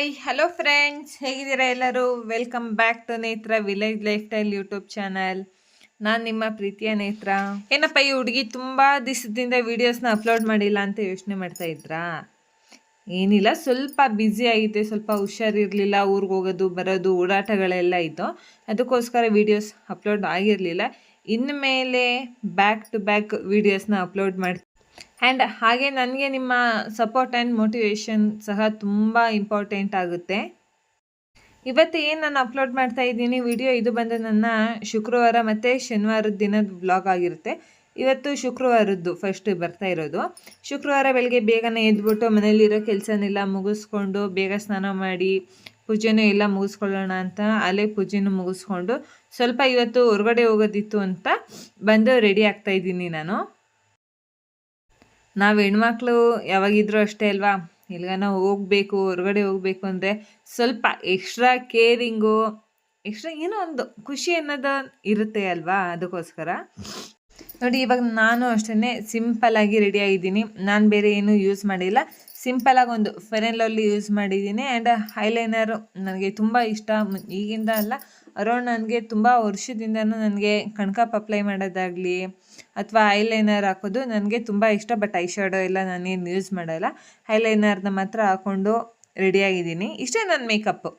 Hi, hello friends, ಹೇಗಿದ್ದೀರಾ ಎಲ್ಲರೂ? Welcome back to Netra village lifestyle YouTube channel. ನಾನು ನಿಮ್ಮ ಪ್ರೀತಿಯ ನೇತ್ರ. ಏನಪ್ಪ, ಈ ಹುಡುಗಿ ತುಂಬ ದಿವಸದಿಂದ ವೀಡಿಯೋಸ್ನ ಅಪ್ಲೋಡ್ ಮಾಡಿಲ್ಲ ಅಂತ ಯೋಚನೆ ಮಾಡ್ತಾ ಇದ್ರಾ? ಏನಿಲ್ಲ, ಸ್ವಲ್ಪ ಬ್ಯುಸಿ ಆಗಿದ್ದೆ ಸ್ವಲ್ಪ ಹುಷಾರಿರಲಿಲ್ಲ ಊರಿಗೆ ಹೋಗೋದು, ಬರೋದು, ಓಡಾಟಗಳೆಲ್ಲ ಇತ್ತು. ಅದಕ್ಕೋಸ್ಕರ ವೀಡಿಯೋಸ್ ಅಪ್ಲೋಡ್ ಆಗಿರಲಿಲ್ಲ. ಇನ್ಮೇಲೆ ಬ್ಯಾಕ್ ಟು ಬ್ಯಾಕ್ ವೀಡಿಯೋಸ್ನ ಅಪ್ಲೋಡ್ ಮಾಡಿ ಆ್ಯಂಡ್ ಹಾಗೆ ನನಗೆ ನಿಮ್ಮ ಸಪೋರ್ಟ್ ಆ್ಯಂಡ್ ಮೋಟಿವೇಶನ್ ಸಹ ತುಂಬ ಇಂಪಾರ್ಟೆಂಟ್ ಆಗುತ್ತೆ. ಇವತ್ತು ಏನು ನಾನು ಅಪ್ಲೋಡ್ ಮಾಡ್ತಾ ಇದ್ದೀನಿ ವಿಡಿಯೋ ಇದು ಬಂದು ನನ್ನ ಶುಕ್ರವಾರ ಮತ್ತು ಶನಿವಾರದ ದಿನದ ಬ್ಲಾಗ್ ಆಗಿರುತ್ತೆ. ಇವತ್ತು ಶುಕ್ರವಾರದ್ದು ಫಸ್ಟ್ ಬರ್ತಾ ಇರೋದು. ಶುಕ್ರವಾರ ಬೆಳಗ್ಗೆ ಬೇಗನೆ ಎದ್ಬಿಟ್ಟು ಮನೇಲಿರೋ ಕೆಲಸನೆಲ್ಲ ಮುಗಿಸ್ಕೊಂಡು ಬೇಗ ಸ್ನಾನ ಮಾಡಿ, ಪೂಜೆನೂ ಎಲ್ಲ ಮುಗಿಸ್ಕೊಳ್ಳೋಣ ಅಂತ ಅಲ್ಲೇ ಪೂಜೆನೂ ಮುಗಿಸ್ಕೊಂಡು ಸ್ವಲ್ಪ ಇವತ್ತು ಹೊರಗಡೆ ಹೋಗೋದಿತ್ತು ಅಂತ ಬಂದು ರೆಡಿ ಆಗ್ತಾ ಇದ್ದೀನಿ ನಾನು. ನಾವು ಹೆಣ್ಮಕ್ಳು ಯಾವಾಗಿದ್ರೂ ಅಷ್ಟೇ ಅಲ್ವಾ? ಎಲ್ಗಾನ ಹೋಗಬೇಕು, ಹೊರಗಡೆ ಹೋಗಬೇಕು ಅಂದರೆ ಸ್ವಲ್ಪ ಎಕ್ಸ್ಟ್ರಾ ಕೇರಿಂಗು ಎಕ್ಸ್ಟ್ರಾ ಏನೋ ಒಂದು ಖುಷಿ ಅನ್ನೋದು ಇರುತ್ತೆ ಅಲ್ವಾ ಅದಕ್ಕೋಸ್ಕರ? ನೋಡಿ, ಇವಾಗ ನಾನು ಅಷ್ಟೇ ಸಿಂಪಲ್ಲಾಗಿ ರೆಡಿ ಆಗಿದ್ದೀನಿ. ನಾನು ಬೇರೆ ಏನೂ ಯೂಸ್ ಮಾಡಿಲ್ಲ. ಸಿಂಪಲಾಗಿ ಒಂದು ಫೆನೆಲಲ್ಲಿ ಯೂಸ್ ಮಾಡಿದ್ದೀನಿ ಆ್ಯಂಡ್ ಹೈಲೈನರು ನನಗೆ ತುಂಬ ಇಷ್ಟ. ಈಗಿಂದ ಅಲ್ಲ ಅರೌಂಡ್ ನನಗೆ ತುಂಬ ವರ್ಷದಿಂದನೂ ನನಗೆ ಕಣ್ಕಪ್ ಅಪ್ಲೈ ಮಾಡೋದಾಗಲಿ ಅಥವಾ ಐಲೈನರ್ ಹಾಕೋದು ನನಗೆ ತುಂಬ ಇಷ್ಟ, ಬಟ್ ಐ ಶ್ಯಾಡೋ ಎಲ್ಲ ನಾನೇನು ಯೂಸ್ ಮಾಡೋಲ್ಲ. ಐಲೈನರ್ನ ಮಾತ್ರ ಹಾಕ್ಕೊಂಡು ರೆಡಿಯಾಗಿದ್ದೀನಿ. ಇಷ್ಟೇ ನನ್ನ ಮೇಕಪ್ಪು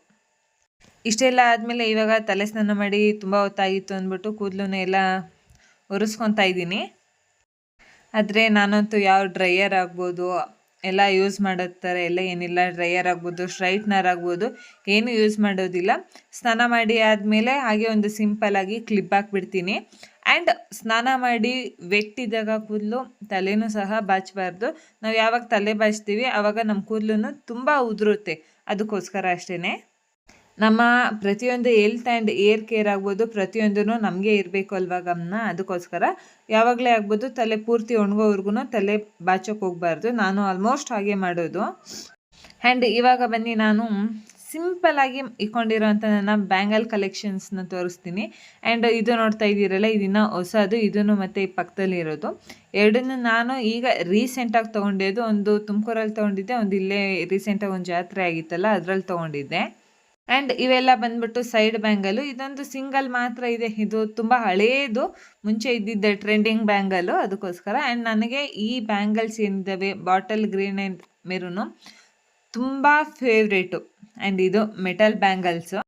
ಇಷ್ಟೆಲ್ಲ ಆದಮೇಲೆ ಇವಾಗ ತಲೆ ಸ್ನಾನ ಮಾಡಿ ತುಂಬ ಹೊತ್ತಾಗಿತ್ತು ಅಂದ್ಬಿಟ್ಟು ಕೂದಲು ಎಲ್ಲ ಒರೆಸ್ಕೊತಾ ಇದ್ದೀನಿ. ಆದರೆ ನಾನಂತೂ ಯಾವ ಡ್ರೈಯರ್ ಆಗ್ಬೋದು, ಎಲ್ಲ ಯೂಸ್ ಮಾಡೋ ಥರ ಎಲ್ಲ ಏನಿಲ್ಲ. ಡ್ರೈಯರ್ ಆಗ್ಬೋದು, ಸ್ಟ್ರೈಟ್ನರ್ ಆಗ್ಬೋದು, ಏನು ಯೂಸ್ ಮಾಡೋದಿಲ್ಲ. ಸ್ನಾನ ಮಾಡಿ ಆದಮೇಲೆ ಹಾಗೆ ಒಂದು ಸಿಂಪಲ್ಲಾಗಿ ಕ್ಲಿಪ್ ಹಾಕ್ಬಿಡ್ತೀನಿ. ಆ್ಯಂಡ್ ಸ್ನಾನ ಮಾಡಿ ವೆಟ್ಟಿದಾಗ ಕೂದಲು ತಲೆನೂ ಸಹ ಬಾಚಬಾರ್ದು. ನಾವು ಯಾವಾಗ ತಲೆ ಬಾಚ್ತೀವಿ ಆವಾಗ ನಮ್ಮ ಕೂದಲು ತುಂಬ ಉದುರುತ್ತೆ. ಅದಕ್ಕೋಸ್ಕರ ಅಷ್ಟೇ ನಮ್ಮ ಪ್ರತಿಯೊಂದು ಹೆಲ್ತ್ ಆ್ಯಂಡ್ ಏರ್ ಕೇರ್ ಆಗ್ಬೋದು ಪ್ರತಿಯೊಂದೂ ನಮಗೆ ಇರಬೇಕು ಅಲ್ವಾ ಗಮನ? ಅದಕ್ಕೋಸ್ಕರ ಯಾವಾಗಲೇ ಆಗ್ಬೋದು ತಲೆ ಪೂರ್ತಿ ಒಣಗೋವರೆಗೂ ತಲೆ ಬಾಚೋಕೆ ಹೋಗಬಾರ್ದು. ನಾನು ಆಲ್ಮೋಸ್ಟ್ ಹಾಗೆ ಮಾಡೋದು. ಆ್ಯಂಡ್ ಇವಾಗ ಬನ್ನಿ ನಾನು ಸಿಂಪಲ್ಲಾಗಿ ಇಟ್ಕೊಂಡಿರೋಂಥ ನನ್ನ ಬ್ಯಾಂಗಲ್ ಕಲೆಕ್ಷನ್ಸ್ನ ತೋರಿಸ್ತೀನಿ. ಆ್ಯಂಡ್ ಇದು ನೋಡ್ತಾ ಇದ್ದೀರಲ್ಲ, ಇದನ್ನು ಹೊಸದು, ಇದನ್ನು ಮತ್ತು ಈ ಪಕ್ಕದಲ್ಲಿ ಇರೋದು. ಎರಡನ್ನು ನಾನು ಈಗ ರೀಸೆಂಟಾಗಿ ತೊಗೊಂಡಿದ್ದು ಒಂದು ತುಮಕೂರಲ್ಲಿ ತೊಗೊಂಡಿದ್ದೆ, ಒಂದು ಇಲ್ಲೇ ರೀಸೆಂಟಾಗಿ ಒಂದು ಜಾತ್ರೆ ಆಗಿತ್ತಲ್ಲ, ಅದರಲ್ಲಿ ತೊಗೊಂಡಿದ್ದೆ. ಆ್ಯಂಡ್ ಇವೆಲ್ಲ ಬಂದ್ಬಿಟ್ಟು ಸೈಡ್ ಬ್ಯಾಂಗಲು ಇದೊಂದು ಸಿಂಗಲ್ ಮಾತ್ರ ಇದೆ. ಇದು ತುಂಬ ಹಳೇದು, ಮುಂಚೆ ಇದ್ದಿದ್ದೆ ಟ್ರೆಂಡಿಂಗ್ ಬ್ಯಾಂಗಲು ಅದಕ್ಕೋಸ್ಕರ. ಆ್ಯಂಡ್ ನನಗೆ ಈ ಬ್ಯಾಂಗಲ್ಸ್ ಏನಿದ್ದಾವೆ ಬಾಟಲ್ ಗ್ರೀನ್ ಆ್ಯಂಡ್ ಮೆರೂನು ತುಂಬ ಫೇವ್ರೇಟು ಆ್ಯಂಡ್ ಇದು ಮೆಟಲ್ ಬ್ಯಾಂಗಲ್ಸು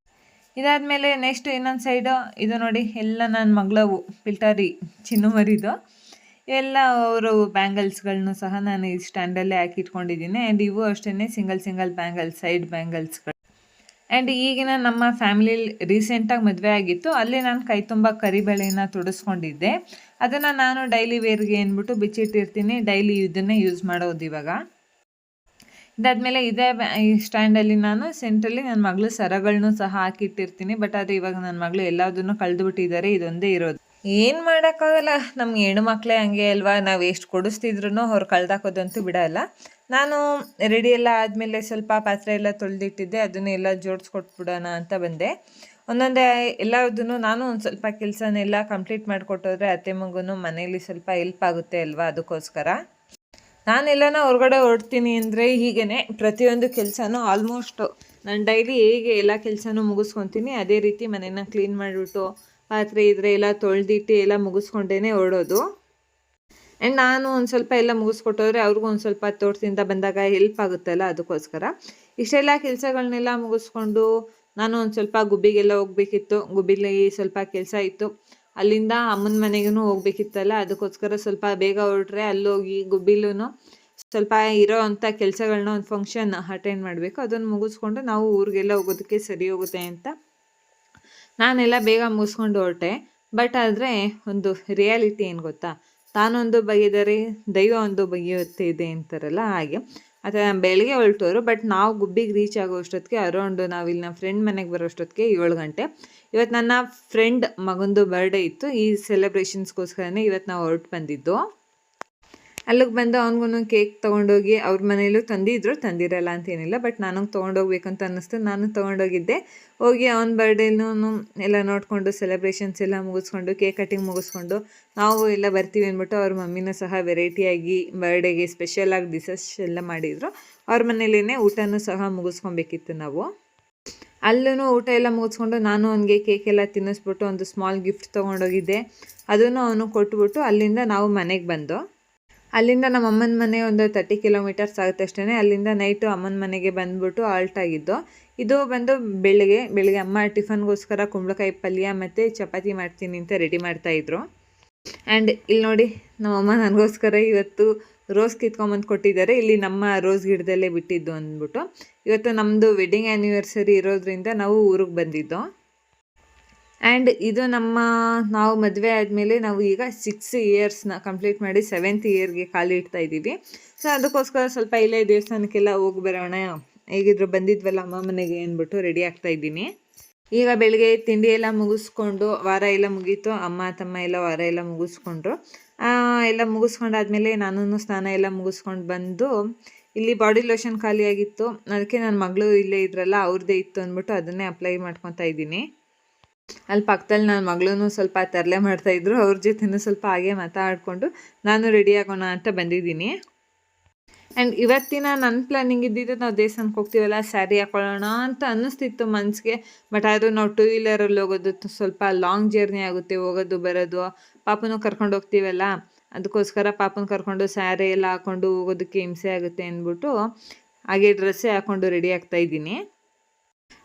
ಇದಾದಮೇಲೆ ನೆಕ್ಸ್ಟ್ ಇನ್ನೊಂದು ಸೈಡು ಇದು ನೋಡಿ, ಎಲ್ಲ ನನ್ನ ಮಗಳವು ಫಿಲ್ಟರಿ ಚಿನ್ನು ಮರಿದು, ಎಲ್ಲ ಅವರು ಬ್ಯಾಂಗಲ್ಸ್ಗಳನ್ನೂ ಸಹ ನಾನು ಈ ಸ್ಟ್ಯಾಂಡಲ್ಲೇ ಹಾಕಿಟ್ಕೊಂಡಿದ್ದೀನಿ ಆ್ಯಂಡ್ ಇವು ಅಷ್ಟೇ ಸಿಂಗಲ್ ಸಿಂಗಲ್ ಬ್ಯಾಂಗಲ್ಸ್ ಸೈಡ್ ಬ್ಯಾಂಗಲ್ಸ್ಗಳು ಆ್ಯಂಡ್ ಈಗಿನ ನಮ್ಮ ಫ್ಯಾಮಿಲಿಲಿ ರೀಸೆಂಟಾಗಿ ಮದುವೆ ಆಗಿತ್ತು. ಅಲ್ಲಿ ನಾನು ಕೈ ತುಂಬ ಕರಿಬೇಳೆನ ತುಡಿಸ್ಕೊಂಡಿದ್ದೆ. ಅದನ್ನು ನಾನು ಡೈಲಿ ವೇರ್ಗೆ ಅಂದ್ಬಿಟ್ಟು ಬಿಚ್ಚಿಟ್ಟಿರ್ತೀನಿ. ಡೈಲಿ ಇದನ್ನೇ ಯೂಸ್ ಮಾಡೋದು ಇವಾಗ. ಇದಾದಮೇಲೆ ಇದೇ ಈ ಸ್ಟ್ಯಾಂಡಲ್ಲಿ ನಾನು ಸೆಂಟ್ರಲ್ಲಿ ನನ್ನ ಮಗಳು ಸರಗಳನ್ನೂ ಸಹ ಹಾಕಿಟ್ಟಿರ್ತೀನಿ. ಬಟ್ ಆದರೆ ಇವಾಗ ನನ್ನ ಮಗಳು ಎಲ್ಲದನ್ನು ಕಳೆದುಬಿಟ್ಟಿದ್ದಾರೆ. ಇದೊಂದೇ ಇರೋದು. ಏನು ಮಾಡೋಕ್ಕಾಗಲ್ಲ. ನಮ್ಗೆ ಮಕ್ಕಳೇ ಹಂಗೆ ಅಲ್ವಾ? ನಾವು ಎಷ್ಟು ಕೊಡಿಸ್ತಿದ್ರು ಅವ್ರು ಕಳ್ದಾಕೋದಂತೂ ಬಿಡಲ್ಲ. ನಾನು ರೆಡಿ ಎಲ್ಲ ಆದಮೇಲೆ ಸ್ವಲ್ಪ ಪಾತ್ರೆ ಎಲ್ಲ ತೊಳೆದಿಟ್ಟಿದ್ದೆ. ಅದನ್ನೆಲ್ಲ ಜೋಡಿಸ್ಕೊಟ್ಬಿಡೋಣ ಅಂತ ಬಂದೆ. ಒಂದೊಂದೇ ಎಲ್ಲದನ್ನು ನಾನು ಒಂದು ಸ್ವಲ್ಪ ಕೆಲಸನೆಲ್ಲ ಕಂಪ್ಲೀಟ್ ಮಾಡಿಕೊಟ್ಟೋದ್ರೆ ಅತ್ತೆ ಮಗುನೂ ಮನೇಲಿ ಸ್ವಲ್ಪ ಹೆಲ್ಪ್ ಆಗುತ್ತೆ ಅಲ್ವಾ ಅದಕ್ಕೋಸ್ಕರ. ನಾನೆಲ್ಲನ ಹೊರಗಡೆ ಹೊರಡ್ತೀನಿ ಅಂದರೆ ಹೀಗೇ ಪ್ರತಿಯೊಂದು ಕೆಲಸನೂ ಆಲ್ಮೋಸ್ಟ್ ನಾನು ಡೈಲಿ ಹೇಗೆ ಎಲ್ಲ ಕೆಲಸನೂ ಮುಗಿಸ್ಕೊತೀನಿ. ಅದೇ ರೀತಿ ಮನೇನ ಕ್ಲೀನ್ ಮಾಡಿಬಿಟ್ಟು ಪಾತ್ರೆ ಇದ್ರೆ ಎಲ್ಲ ತೊಳೆದಿಟ್ಟು ಎಲ್ಲ ಮುಗಿಸ್ಕೊಂಡೇ ಹೊರಡೋದು ಆ್ಯಂಡ್ ನಾನು ಒಂದು ಸ್ವಲ್ಪ ಎಲ್ಲ ಮುಗಿಸ್ಕೊಟ್ಟೋದ್ರೆ ಅವ್ರಿಗೂ ಒಂದು ಸ್ವಲ್ಪ ತೋಟದಿಂದ ಬಂದಾಗ ಹೆಲ್ಪ್ ಆಗುತ್ತಲ್ಲ ಅದಕ್ಕೋಸ್ಕರ. ಇಷ್ಟೆಲ್ಲ ಕೆಲಸಗಳನ್ನೆಲ್ಲ ಮುಗಿಸ್ಕೊಂಡು ನಾನು ಒಂದು ಸ್ವಲ್ಪ ಗುಬ್ಬಿಗೆಲ್ಲ ಹೋಗ್ಬೇಕಿತ್ತು. ಗುಬ್ಬಿಲಿ ಸ್ವಲ್ಪ ಕೆಲಸ ಇತ್ತು. ಅಲ್ಲಿಂದ ಅಮ್ಮನ ಮನೆಗೂ ಹೋಗ್ಬೇಕಿತ್ತಲ್ಲ, ಅದಕ್ಕೋಸ್ಕರ ಸ್ವಲ್ಪ ಬೇಗ ಹೊರಟ್ರೆ ಅಲ್ಲೋಗಿ ಗುಬ್ಬಿಲೂ ಸ್ವಲ್ಪ ಇರೋ ಅಂಥ ಕೆಲಸಗಳನ್ನ ಒಂದು ಫಂಕ್ಷನ್ ಅಟೆಂಡ್ ಮಾಡಬೇಕು ಅದನ್ನು ಮುಗಿಸ್ಕೊಂಡು ನಾವು ಊರಿಗೆಲ್ಲ ಹೋಗೋದಕ್ಕೆ ಸರಿ ಹೋಗುತ್ತೆ ಅಂತ. ನಾನೆಲ್ಲ ಬೇಗ ಮುಗಿಸ್ಕೊಂಡು ಹೊರಟೆ, ಬಟ್ ಆದರೆ ಒಂದು ರಿಯಾಲಿಟಿ ಏನು ಗೊತ್ತಾ? ತಾನೊಂದು ಬಗೆದರೆ ದೈವ ಒಂದು ಬಗೆಯುತ್ತೆ ಇದೆ ಅಂತಾರಲ್ಲ ಹಾಗೆ. ಅಥವಾ ಬೆಳಗ್ಗೆ ಹೊರಟೋರು ಬಟ್ ನಾವು ಗುಬ್ಬಿಗೆ ರೀಚ್ ಆಗೋ ಅಷ್ಟೊತ್ತಿಗೆ ಅರೌಂಡ್ ನಾವು ಇಲ್ಲಿ ನಮ್ಮ ಫ್ರೆಂಡ್ ಮನೆಗೆ ಬರೋ ಅಷ್ಟೊತ್ತಿಗೆ ಏಳು ಗಂಟೆ. ಇವತ್ತು ನನ್ನ ಫ್ರೆಂಡ್ ಮಗಂದು ಬರ್ಡೇ ಇತ್ತು, ಈ ಸೆಲೆಬ್ರೇಷನ್ಸ್ಗೋಸ್ಕರನೇ ಇವತ್ತು ನಾವು ಹೊರಟು ಬಂದಿದ್ದು. ಅಲ್ಲಿಗೆ ಬಂದು ಅವ್ನಿಗೂ ಕೇಕ್ ತೊಗೊಂಡೋಗಿ ಅವ್ರ ಮನೇಲೂ ತಂದಿದ್ರು, ತಂದಿರಲ್ಲ ಅಂತೇನಿಲ್ಲ ಬಟ್ ನನಗೆ ಅಂತ ಅನ್ನಿಸ್ತು. ನಾನು ತೊಗೊಂಡೋಗಿದ್ದೆ. ಹೋಗಿ ಅವ್ನ ಬರ್ಡೇನೂ ಎಲ್ಲ ನೋಡಿಕೊಂಡು ಸೆಲೆಬ್ರೇಷನ್ಸ್ ಎಲ್ಲ ಮುಗಿಸ್ಕೊಂಡು ಕೇಕ್ ಕಟ್ಟಿಂಗ್ ಮುಗಿಸ್ಕೊಂಡು, ನಾವು ಎಲ್ಲ ಬರ್ತೀವಿ ಅಂದ್ಬಿಟ್ಟು ಅವ್ರ ಮಮ್ಮಿನೂ ಸಹ ವೆರೈಟಿಯಾಗಿ ಬರ್ಡೇಗೆ ಸ್ಪೆಷಲಾಗಿ ಡಿಸಸ್ ಎಲ್ಲ ಮಾಡಿದರು. ಅವ್ರ ಮನೇಲೇ ಊಟನೂ ಸಹ ಮುಗಿಸ್ಕೊಬೇಕಿತ್ತು ನಾವು. ಅಲ್ಲೂ ಊಟ ಎಲ್ಲ ಮುಗಿಸ್ಕೊಂಡು ನಾನು ಅವನಿಗೆ ಕೇಕ್ ಎಲ್ಲ ತಿನ್ನಿಸ್ಬಿಟ್ಟು ಒಂದು ಸ್ಮಾಲ್ ಗಿಫ್ಟ್ ತೊಗೊಂಡೋಗಿದ್ದೆ. ಅದನ್ನು ಅವನು ಕೊಟ್ಬಿಟ್ಟು ಅಲ್ಲಿಂದ ನಾವು ಮನೆಗೆ ಬಂದು ಅಲ್ಲಿಂದ ನಮ್ಮ ಅಮ್ಮನ ಮನೆ ಒಂದು ತರ್ಟಿ ಕಿಲೋಮೀಟರ್ಸ್ ಆಗುತ್ತೆ ಅಷ್ಟೇ ಅಲ್ಲಿಂದ ನೈಟು ಅಮ್ಮನ ಮನೆಗೆ ಬಂದ್ಬಿಟ್ಟು ಆಲ್ಟ್ ಆಗಿದ್ದು. ಇದು ಬಂದು ಬೆಳಿಗ್ಗೆ ಬೆಳಿಗ್ಗೆ ಅಮ್ಮ ಟಿಫನ್ಗೋಸ್ಕರ ಕುಂಬಳಕಾಯಿ ಪಲ್ಯ ಮತ್ತು ಚಪಾತಿ ಮಾಡ್ತೀನಿ ಅಂತ ರೆಡಿ ಮಾಡ್ತಾಯಿದ್ರು ಆ್ಯಂಡ್ ಇಲ್ಲಿ ನೋಡಿ ನಮ್ಮಮ್ಮ ನನಗೋಸ್ಕರ ಇವತ್ತು ರೋಸ್ ಕಿತ್ಕೊಂಬಂದು ಕೊಟ್ಟಿದ್ದಾರೆ. ಇಲ್ಲಿ ನಮ್ಮ ರೋಸ್ ಗಿಡದಲ್ಲೇ ಬಿಟ್ಟಿದ್ದು ಅಂದ್ಬಿಟ್ಟು. ಇವತ್ತು ನಮ್ಮದು ವೆಡ್ಡಿಂಗ್ ಆ್ಯನಿವರ್ಸರಿ ಇರೋದ್ರಿಂದ ನಾವು ಊರಿಗೆ ಬಂದಿದ್ದು. ಆ್ಯಂಡ್ ಇದು ನಮ್ಮ ನಾವು ಮದುವೆ ಆದಮೇಲೆ ನಾವು ಈಗ ಸಿಕ್ಸ್ ಇಯರ್ಸ್ನ ಕಂಪ್ಲೀಟ್ ಮಾಡಿ ಸೆವೆಂತ್ ಇಯರ್ಗೆ ಖಾಲಿ ಇಡ್ತಾ ಇದ್ದೀವಿ. ಸೊ ಅದಕ್ಕೋಸ್ಕರ ಸ್ವಲ್ಪ ಇಲ್ಲೇ ದೇವಸ್ಥಾನಕ್ಕೆಲ್ಲ ಹೋಗಿ ಬರೋಣ. ಹೇಗಿದ್ರು ಬಂದಿದ್ವಲ್ಲ ಅಮ್ಮ ಮನೆಗೆ ಅಂದ್ಬಿಟ್ಟು ರೆಡಿ ಆಗ್ತಾ ಇದ್ದೀನಿ. ಈಗ ಬೆಳಿಗ್ಗೆ ತಿಂಡಿ ಎಲ್ಲ ಮುಗಿಸ್ಕೊಂಡು ವಾರ ಎಲ್ಲ ಮುಗೀತು. ಅಮ್ಮ, ತಮ್ಮ ಎಲ್ಲ ವಾರ ಎಲ್ಲ ಮುಗಿಸ್ಕೊಂಡ್ರು. ಎಲ್ಲ ಮುಗಿಸ್ಕೊಂಡಾದ್ಮೇಲೆ ನಾನು ಸ್ನಾನ ಎಲ್ಲ ಮುಗಿಸ್ಕೊಂಡು ಬಂದು ಇಲ್ಲಿ ಬಾಡಿ ಲೋಷನ್ ಖಾಲಿಯಾಗಿತ್ತು. ಅದಕ್ಕೆ ನನ್ನ ಮಗಳು ಇಲ್ಲೇ ಇದ್ರಲ್ಲ ಅವ್ರದ್ದೇ ಇತ್ತು ಅಂದ್ಬಿಟ್ಟು ಅದನ್ನೇ ಅಪ್ಲೈ ಮಾಡ್ಕೊತಾ ಇದ್ದೀನಿ. ಅಲ್ಲಿ ಪಕ್ಕದಲ್ಲಿ ನನ್ನ ಮಗಳೂ ಸ್ವಲ್ಪ ತರಲೆ ಮಾಡ್ತಾಯಿದ್ರು ಅವ್ರ ಜೊತೆನೂ ಸ್ವಲ್ಪ ಹಾಗೆ ಮಾತಾಡಿಕೊಂಡು ನಾನು ರೆಡಿ ಆಗೋಣ ಅಂತ ಬಂದಿದ್ದೀನಿ. ಆ್ಯಂಡ್ ಇವತ್ತಿನ ನನ್ನ ಪ್ಲಾನಿಂಗ್ ಇದ್ದಿದ್ದು ನಾವು ದೇವಸ್ಥಾನಕ್ಕೆ ಹೋಗ್ತೀವಲ್ಲ ಸ್ಯಾರಿ ಹಾಕೊಳ್ಳೋಣ ಅಂತ ಅನ್ನಿಸ್ತಿತ್ತು ಮನಸ್ಸಿಗೆ ಬಟ್ ಆದರೂ ನಾವು ಟೂ ವೀಲರಲ್ಲಿ ಹೋಗೋದು ಸ್ವಲ್ಪ ಲಾಂಗ್ ಜರ್ನಿ ಆಗುತ್ತೆ, ಹೋಗೋದು, ಬರೋದು. ಪಾಪನೂ ಕರ್ಕೊಂಡು ಹೋಗ್ತೀವಲ್ಲ, ಅದಕ್ಕೋಸ್ಕರ ಪಾಪನ ಕರ್ಕೊಂಡು ಸ್ಯಾರಿ ಎಲ್ಲ ಹಾಕ್ಕೊಂಡು ಹೋಗೋದಕ್ಕೆ ಹಿಂಸೆ ಆಗುತ್ತೆ ಅಂದ್ಬಿಟ್ಟು ಹಾಗೆ ಡ್ರೆಸ್ಸೇ ಹಾಕ್ಕೊಂಡು ರೆಡಿ ಆಗ್ತಾ ಇದ್ದೀನಿ.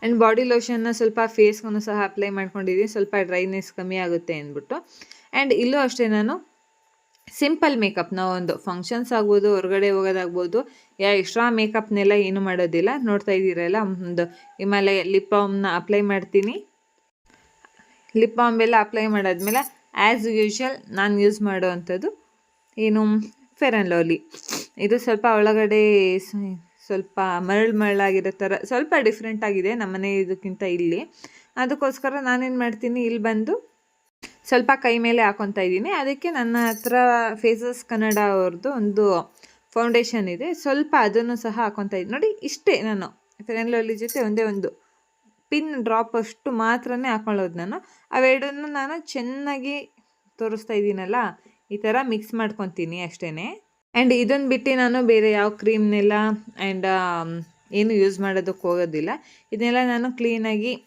ಆ್ಯಂಡ್ ಬಾಡಿ ಲೋಷನ್ನ ಸ್ವಲ್ಪ ಫೇಸ್ಗೂ ಸಹ ಅಪ್ಲೈ ಮಾಡ್ಕೊಂಡಿದ್ದೀನಿ ಸ್ವಲ್ಪ ಡ್ರೈನೆಸ್ ಕಮ್ಮಿ ಆಗುತ್ತೆ ಅಂದ್ಬಿಟ್ಟು. ಆ್ಯಂಡ್ ಇಲ್ಲೂ ಅಷ್ಟೇ ನಾನು ಸಿಂಪಲ್ ಮೇಕಪ್ ನಾವು ಒಂದು ಫಂಕ್ಷನ್ಸ್ ಆಗ್ಬೋದು, ಹೊರಗಡೆ ಹೋಗೋದಾಗ್ಬೋದು. ಯಾ ಎಕ್ಸ್ಟ್ರಾ ಮೇಕಪ್ನೆಲ್ಲ ಏನು ಮಾಡೋದಿಲ್ಲ. ನೋಡ್ತಾ ಇದ್ದೀರಲ್ಲ ಒಂದು ಹಿಮಾಲಯ ಲಿಪ್ ಬಾಮ್ನ ಅಪ್ಲೈ ಮಾಡ್ತೀನಿ. ಲಿಪ್ ಬಾಮ್ ಎಲ್ಲ ಅಪ್ಲೈ ಮಾಡಾದ್ಮೇಲೆ ಆ್ಯಸ್ ಯೂಶ್ವಲ್ ನಾನು ಯೂಸ್ ಮಾಡೋ ಅಂಥದ್ದು, ಏನು ಫೇರ್ ಆ್ಯಂಡ್ ಲವ್ಲಿ ಇದು ಸ್ವಲ್ಪ ಒಳಗಡೆ ಸ್ವಲ್ಪ ಮರಳು ಮರಳಾಗಿರೋ ಥರ, ಸ್ವಲ್ಪ ಡಿಫ್ರೆಂಟ್ ಆಗಿದೆ ನಮ್ಮನೆ ಇದಕ್ಕಿಂತ ಇಲ್ಲಿ. ಅದಕ್ಕೋಸ್ಕರ ನಾನೇನು ಮಾಡ್ತೀನಿ, ಇಲ್ಲಿ ಬಂದು ಸ್ವಲ್ಪ ಕೈ ಮೇಲೆ ಹಾಕೊತಾ ಇದ್ದೀನಿ. ಅದಕ್ಕೆ ನನ್ನ ಹತ್ರ ಫೇಸಸ್ ಕನ್ನಡ ಅವ್ರದ್ದು ಒಂದು ಫೌಂಡೇಶನ್ ಇದೆ. ಸ್ವಲ್ಪ ಅದನ್ನು ಸಹ ಹಾಕೊತಾ ಇದ್ದೀನಿ. ನೋಡಿ, ಇಷ್ಟೇ ನಾನು. ಫೇರ್ ಲವ್ಲಿ ಜೊತೆ ಒಂದೇ ಒಂದು ಪಿನ್ ಡ್ರಾಪ್ ಅಷ್ಟು ಮಾತ್ರನೇ ಹಾಕೊಳ್ಳೋದು ನಾನು. ಅವೆರಡನ್ನು ನಾನು ಚೆನ್ನಾಗಿ ತೋರಿಸ್ತಾ ಇದ್ದೀನಲ್ಲ, ಈ ಥರ ಮಿಕ್ಸ್ ಮಾಡ್ಕೊತೀನಿ ಅಷ್ಟೇ ಆ್ಯಂಡ್ ಇದನ್ನು ಬಿಟ್ಟು ನಾನು ಬೇರೆ ಯಾವ ಕ್ರೀಮ್ನೆಲ್ಲ ಆ್ಯಂಡ್ ಏನು ಯೂಸ್ ಮಾಡೋದಕ್ಕೆ ಹೋಗೋದಿಲ್ಲ. ಇದನ್ನೆಲ್ಲ ನಾನು ಕ್ಲೀನಾಗಿ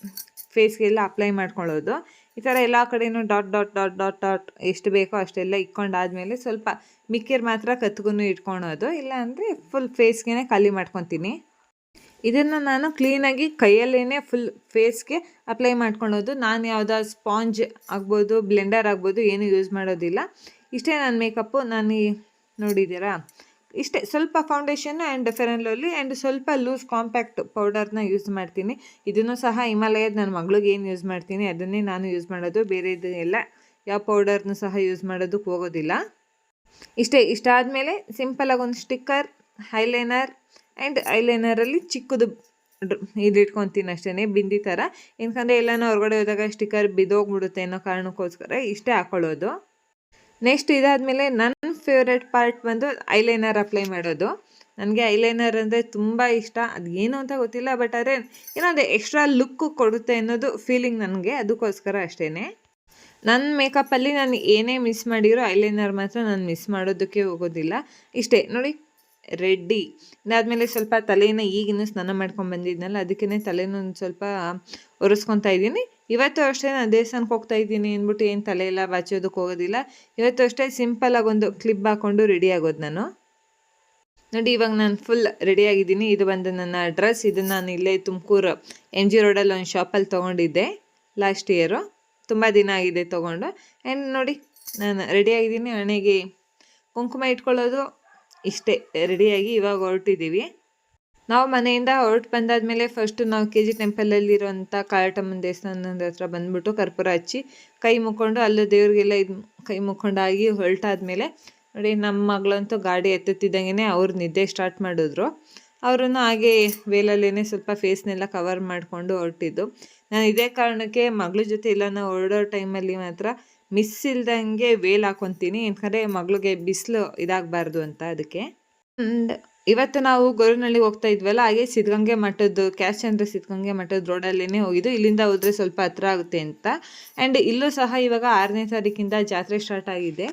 ಫೇಸ್ಗೆಲ್ಲ ಅಪ್ಲೈ ಮಾಡ್ಕೊಳ್ಳೋದು. ಈ ಥರ ಎಲ್ಲ ಕಡೆಯೂ dot dot dot dot dot ಎಷ್ಟು ಬೇಕೋ ಅಷ್ಟೆಲ್ಲ ಇಟ್ಕೊಂಡಾದ್ಮೇಲೆ ಸ್ವಲ್ಪ ಮಿಕ್ಕಿರ್ ಮಾತ್ರ ಕತ್ಗೂ ಇಟ್ಕೊಳೋದು. ಇಲ್ಲ ಅಂದರೆ ಫುಲ್ ಫೇಸ್ಗೆ ಖಾಲಿ ಮಾಡ್ಕೊತೀನಿ. ಇದನ್ನು ನಾನು ಕ್ಲೀನಾಗಿ ಕೈಯಲ್ಲೇ ಫುಲ್ ಫೇಸ್ಗೆ ಅಪ್ಲೈ ಮಾಡ್ಕೊಳ್ಳೋದು. ನಾನು ಯಾವುದೋ ಸ್ಪಾಂಜ್ ಆಗ್ಬೋದು ಬ್ಲೆಂಡರ್ ಆಗ್ಬೋದು, ಏನು ಯೂಸ್ ಮಾಡೋದಿಲ್ಲ. ಇಷ್ಟೇ ನನ್ನ ಮೇಕಪ್ಪು ನಾನು ಈ- ನೋಡಿದ್ದೀರಾ? ಇಷ್ಟೇ, ಸ್ವಲ್ಪ foundation and fair and lovely and ಸ್ವಲ್ಪ ಲೂಸ್ ಕಾಂಪ್ಯಾಕ್ಟ್ ಪೌಡರ್ನ ಯೂಸ್ ಮಾಡ್ತೀನಿ. ಇದನ್ನು ಸಹ ಹಿಮಾಲಯದ ನನ್ನ ಮಗಳಿಗೆ ಏನು ಯೂಸ್ ಮಾಡ್ತೀನಿ, ಅದನ್ನೇ ನಾನು ಯೂಸ್ ಮಾಡೋದು. ಬೇರೆದು ಎಲ್ಲ ಯಾವ ಪೌಡರ್ನು ಸಹ ಯೂಸ್ ಮಾಡೋದಕ್ಕೆ ಹೋಗೋದಿಲ್ಲ. ಇಷ್ಟೇ, ಇಷ್ಟಾದಮೇಲೆ ಸಿಂಪಲಾಗಿ ಒಂದು ಸ್ಟಿಕ್ಕರ್ ಹೈಲೈನರ್ ಆ್ಯಂಡ್ ಐಲೈನರಲ್ಲಿ ಚಿಕ್ಕದು ಇದು ಇಟ್ಕೊತೀನಿ ಅಷ್ಟೇ ಬಿಂದಿ ಥರ ಏನಕಂದರೆ ಎಲ್ಲನೂ ಹೊರಗಡೆ ಹೋದಾಗ ಸ್ಟಿಕ್ಕರ್ ಬಿದ್ದೋಗ್ಬಿಡುತ್ತೆ ಅನ್ನೋ ಕಾರಣಕ್ಕೋಸ್ಕರ ಇಷ್ಟೇ ಹಾಕೊಳ್ಳೋದು. ನೆಕ್ಸ್ಟ್ ಇದಾದಮೇಲೆ ನನ್ನ ಫೇವ್ರೆಟ್ ಪಾರ್ಟ್ ಬಂದು ಐಲೈನರ್ ಅಪ್ಲೈ ಮಾಡೋದು. ನನಗೆ ಐಲೈನರ್ ಅಂದರೆ ತುಂಬ ಇಷ್ಟ. ಅದು ಏನು ಅಂತ ಗೊತ್ತಿಲ್ಲ ಬಟ್ ಆದರೆ ಏನೋ ಒಂದು ಎಕ್ಸ್ಟ್ರಾ ಲುಕ್ ಕೊಡುತ್ತೆ ಅನ್ನೋದು ಫೀಲಿಂಗ್ ನನಗೆ, ಅದಕ್ಕೋಸ್ಕರ ಅಷ್ಟೇ ನನ್ನ ಮೇಕಪ್ಪಲ್ಲಿ ನಾನು ಏನೇ ಮಿಸ್ ಮಾಡಿರೋ ಐಲೈನರ್ ಮಾತ್ರ ನಾನು ಮಿಸ್ ಮಾಡೋದಕ್ಕೆ ಹೋಗೋದಿಲ್ಲ. ಇಷ್ಟೇ, ನೋಡಿ ರೆಡ್ಡಿ ಅದಾದಮೇಲೆ ಸ್ವಲ್ಪ ತಲೆಯನ್ನು ಈಗಿನ್ನೂ ಸ್ನಾನ ಮಾಡ್ಕೊಂಡು ಬಂದಿದ್ನಲ್ಲ ಅದಕ್ಕೇ ತಲೆನೂ ಒಂದು ಸ್ವಲ್ಪ ಒರೆಸ್ಕೊತಾ ಇದ್ದೀನಿ. ಇವತ್ತು ಅಷ್ಟೇ ನಾನು ದೇವಸ್ಥಾನಕ್ಕೆ ಹೋಗ್ತಾ ಇದ್ದೀನಿ ಅಂದ್ಬಿಟ್ಟು ಏನು ತಲೆ ಇಲ್ಲ ಬಾಚೋದಕ್ಕೆ ಹೋಗೋದಿಲ್ಲ. ಇವತ್ತು ಅಷ್ಟೇ ಸಿಂಪಲಾಗಿ ಒಂದು ಕ್ಲಿಪ್ ಹಾಕ್ಕೊಂಡು ರೆಡಿ ಆಗೋದು ನಾನು. ನೋಡಿ, ಇವಾಗ ನಾನು ಫುಲ್ ರೆಡಿ ಆಗಿದ್ದೀನಿ. ಇದು ಬಂದು ನನ್ನ ಡ್ರೆಸ್ ಇದನ್ನು ನಾನು ಇಲ್ಲೇ ತುಮಕೂರು ಎನ್ ಜಿ ರೋಡಲ್ಲಿ ಒಂದು ಶಾಪಲ್ಲಿ ತೊಗೊಂಡಿದ್ದೆ ಲಾಸ್ಟ್ ಇಯರು ತುಂಬ ದಿನ ಆಗಿದೆ ತೊಗೊಂಡು. ಆ್ಯಂಡ್ ನೋಡಿ, ನಾನು ರೆಡಿ ಆಗಿದ್ದೀನಿ. ಹಣೆಗೆ ಕುಂಕುಮ ಇಟ್ಕೊಳ್ಳೋದು ಇಷ್ಟೇ. ರೆಡಿಯಾಗಿ ಇವಾಗ ಹೊರಟಿದ್ದೀವಿ ನಾವು ಮನೆಯಿಂದ ಹೊರಟು ಬಂದಾದ್ಮೇಲೆ ಫಸ್ಟು ನಾವು ಕೆ ಜಿ ಟೆಂಪಲಲ್ಲಿರುವಂಥ ಕಾಳಟಮ್ಮನ ದೇವಸ್ಥಾನದ ಹತ್ರ ಬಂದ್ಬಿಟ್ಟು ಕರ್ಪೂರ ಹಚ್ಚಿ ಕೈ ಮುಕ್ಕೊಂಡು ಅಲ್ಲೂ ದೇವ್ರಿಗೆಲ್ಲ ಇದು ಕೈ ಮುಕ್ಕೊಂಡಾಗಿ ಹೊರಟಾದ್ಮೇಲೆ ನೋಡಿ ನಮ್ಮ ಮಗಳಂತೂ ಗಾಡಿ ಎತ್ತುತ್ತಿದ್ದಂಗೆ ಅವ್ರು ನಿದ್ದೆ ಸ್ಟಾರ್ಟ್ ಮಾಡಿದ್ರು. ಅವರನ್ನು ಹಾಗೆ ವೇಲಲ್ಲೇ ಸ್ವಲ್ಪ ಫೇಸ್ನೆಲ್ಲ ಕವರ್ ಮಾಡಿಕೊಂಡು ಹೊರಟಿದ್ದು. ನಾನು ಇದೇ ಕಾರಣಕ್ಕೆ ಮಗಳ ಜೊತೆ ಇಲ್ಲ ನಾವು ಹೊರಡೋ ಟೈಮಲ್ಲಿ ಮಾತ್ರ ಮಿಸ್ ಇಲ್ದಂಗೆ ವೇಲ್ ಹಾಕೊತೀನಿ. ಯಾಕಂದರೆ ಮಗಳಿಗೆ ಬಿಸಿಲು ಇದಾಗಬಾರ್ದು ಅಂತ ಅದಕ್ಕೆ. ಇವತ್ತು ನಾವು ಗೊರವನಹಳ್ಳಿ ಹೋಗ್ತಾ ಇದ್ವಲ್ಲ, ಹಾಗೆ ಸಿದ್ಧಗಂಗೆ ಮಠದ ಕ್ಯಾಶ್ ಚಂದ್ರ ಸಿದ್ಧಗಂಗೆ ಮಠದ ರೋಡಲ್ಲೇ ಹೋಗಿದ್ದು, ಇಲ್ಲಿಂದ ಹೋದರೆ ಸ್ವಲ್ಪ ಹತ್ರ ಆಗುತ್ತೆ ಅಂತ. ಆ್ಯಂಡ್ ಇಲ್ಲೂ ಸಹ ಇವಾಗ ಆರನೇ ತಾರೀಕಿಂದ ಜಾತ್ರೆ ಸ್ಟಾರ್ಟ್ ಆಗಿದೆ.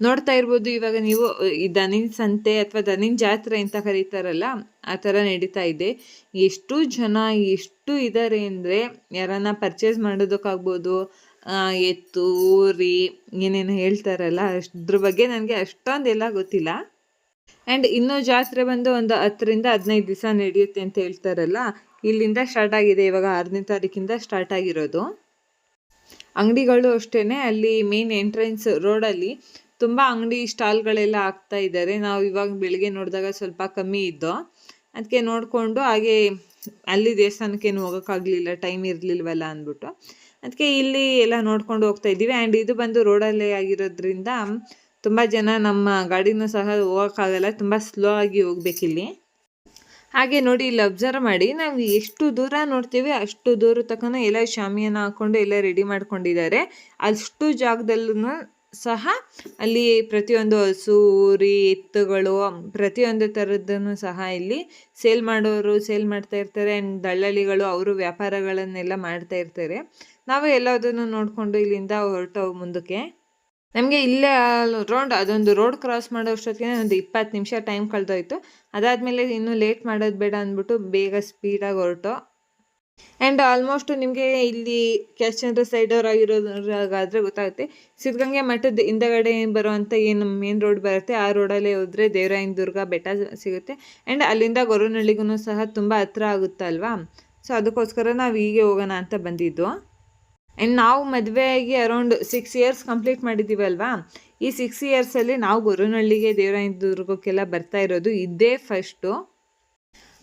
ನೋಡ್ತಾ ಇರ್ಬೋದು ಇವಾಗ ನೀವು, ಈ ದನಿನ್ ಸಂತೆ ಅಥವಾ ದನಿನ್ ಜಾತ್ರೆ ಅಂತ ಕರೀತಾರಲ್ಲ, ಆ ಥರ ನಡೀತಾ ಇದೆ. ಎಷ್ಟು ಜನ, ಎಷ್ಟು ಇದ್ದಾರೆ ಅಂದರೆ, ಯಾರನ್ನ ಪರ್ಚೇಸ್ ಮಾಡೋದಕ್ಕಾಗ್ಬೋದು ಎತ್ತು, ಊರಿ, ಏನೇನು ಹೇಳ್ತಾರಲ್ಲ, ಅಷ್ಟ್ರ ಬಗ್ಗೆ ನನಗೆ ಅಷ್ಟೊಂದೆಲ್ಲ ಗೊತ್ತಿಲ್ಲ. ಆ್ಯಂಡ್ ಇನ್ನೂ ಜಾತ್ರೆ ಬಂದು ಒಂದು ಹತ್ತರಿಂದ ಹದಿನೈದು ದಿವಸ ನಡೆಯುತ್ತೆ ಅಂತ ಹೇಳ್ತಾರಲ್ಲ, ಇಲ್ಲಿಂದ ಸ್ಟಾರ್ಟ್ ಆಗಿದೆ, ಇವಾಗ ಆರನೇ ತಾರೀಕಿಂದ ಸ್ಟಾರ್ಟ್ ಆಗಿರೋದು. ಅಂಗಡಿಗಳು ಅಷ್ಟೇ ಅಲ್ಲಿ ಮೇನ್ ಎಂಟ್ರೆನ್ಸ್ ರೋಡಲ್ಲಿ ತುಂಬ ಅಂಗಡಿ ಸ್ಟಾಲ್ಗಳೆಲ್ಲ ಹಾಕ್ತಾ ಇದ್ದಾರೆ. ನಾವು ಇವಾಗ ಬೆಳಿಗ್ಗೆ ನೋಡಿದಾಗ ಸ್ವಲ್ಪ ಕಮ್ಮಿ ಇದ್ದೋ ಅದಕ್ಕೆ ನೋಡಿಕೊಂಡು ಹಾಗೆ ಅಲ್ಲಿ ದೇವಸ್ಥಾನಕ್ಕೇನು ಹೋಗೋಕ್ಕಾಗಲಿಲ್ಲ ಟೈಮ್ ಇರಲಿಲ್ವಲ್ಲ ಅಂದ್ಬಿಟ್ಟು. ಅದಕ್ಕೆ ಇಲ್ಲಿ ಎಲ್ಲ ನೋಡ್ಕೊಂಡು ಹೋಗ್ತಾ ಇದ್ದೀವಿ. ಆ್ಯಂಡ್ ಇದು ಬಂದು ರೋಡಲ್ಲೇ ಆಗಿರೋದ್ರಿಂದ ತುಂಬ ಜನ ನಮ್ಮ ಗಾಡಿನೂ ಸಹ ಹೋಗೋಕ್ಕಾಗಲ್ಲ, ತುಂಬ ಸ್ಲೋ ಆಗಿ ಹೋಗ್ಬೇಕಿಲ್ಲಿ ಹಾಗೆ ನೋಡಿ, ಇಲ್ಲಿ ಅಬ್ಸರ್ವ್ ಮಾಡಿ, ನಾವು ಎಷ್ಟು ದೂರ ನೋಡ್ತೀವಿ ಅಷ್ಟು ದೂರ ತಕ್ಕನ ಎಲ್ಲ ಶಾಮಿಯನ್ನು ಹಾಕ್ಕೊಂಡು ಎಲ್ಲ ರೆಡಿ ಮಾಡ್ಕೊಂಡಿದ್ದಾರೆ. ಅಷ್ಟು ಜಾಗದಲ್ಲೂ ಸಹ ಅಲ್ಲಿ ಪ್ರತಿಯೊಂದು ಹಸು, ಊರಿ, ಎತ್ತುಗಳು, ಪ್ರತಿಯೊಂದು ಥರದ್ದನ್ನು ಸಹ ಇಲ್ಲಿ ಸೇಲ್ ಮಾಡೋರು ಸೇಲ್ ಮಾಡ್ತಾ ಇರ್ತಾರೆ ಆ್ಯಂಡ್ ದಳ್ಳಾಳಿಗಳು ಅವರು ವ್ಯಾಪಾರಗಳನ್ನೆಲ್ಲ ಮಾಡ್ತಾ ಇರ್ತಾರೆ. ನಾವು ಎಲ್ಲದನ್ನು ನೋಡಿಕೊಂಡು ಇಲ್ಲಿಂದ ಹೊರಟು ಮುಂದಕ್ಕೆ. ನಮಗೆ ಇಲ್ಲೇ ರೌಂಡ್ ಅದೊಂದು ರೋಡ್ ಕ್ರಾಸ್ ಮಾಡೋ ಅಷ್ಟೊತ್ತಿಗೆ ಒಂದು ಇಪ್ಪತ್ತು ನಿಮಿಷ ಟೈಮ್ ಕಳೆದೋಯ್ತು. ಅದಾದಮೇಲೆ ಇನ್ನೂ ಲೇಟ್ ಮಾಡೋದು ಬೇಡ ಅಂದ್ಬಿಟ್ಟು ಬೇಗ ಸ್ಪೀಡಾಗಿ ಹೊರಟು. ಆ್ಯಂಡ್ ಆಲ್ಮೋಸ್ಟ್ ನಿಮಗೆ ಇಲ್ಲಿ ಕೆಶ್ಚಂದ್ರ ಸೈಡ್ ಅವ್ರು ಆಗಿರೋದ್ರಾಗಾದರೆ ಗೊತ್ತಾಗುತ್ತೆ. ಸಿದ್ಧಗಂಗೆ ಮಠದ ಹಿಂದಗಡೆ ಬರುವಂಥ ಏನು ಮೇನ್ ರೋಡ್ ಬರುತ್ತೆ, ಆ ರೋಡಲ್ಲೇ ಹೋದರೆ ದೇವರಾಯನ ದುರ್ಗ ಬೆಟ್ಟ ಸಿಗುತ್ತೆ. ಆ್ಯಂಡ್ ಅಲ್ಲಿಂದ ಗೊರವನಹಳ್ಳಿಗೂ ಸಹ ತುಂಬ ಹತ್ರ ಆಗುತ್ತಲ್ವಾ? ಸೊ ಅದಕ್ಕೋಸ್ಕರ ನಾವು ಹೀಗೆ ಹೋಗೋಣ ಅಂತ ಬಂದಿದ್ದು. ಆ್ಯಂಡ್ ನಾವು ಮದುವೆಯಾಗಿ ಅರೌಂಡ್ ಸಿಕ್ಸ್ ಇಯರ್ಸ್ ಕಂಪ್ಲೀಟ್ ಮಾಡಿದ್ದೀವಲ್ವಾ ಈ ಸಿಕ್ಸ್ ಇಯರ್ಸಲ್ಲಿ ನಾವು ಗುರುನಳ್ಳಿಗೆ ದೇವರಾಯನ ದುರ್ಗಕ್ಕೆಲ್ಲ ಬರ್ತಾ ಇರೋದು ಇದೇ ಫಸ್ಟು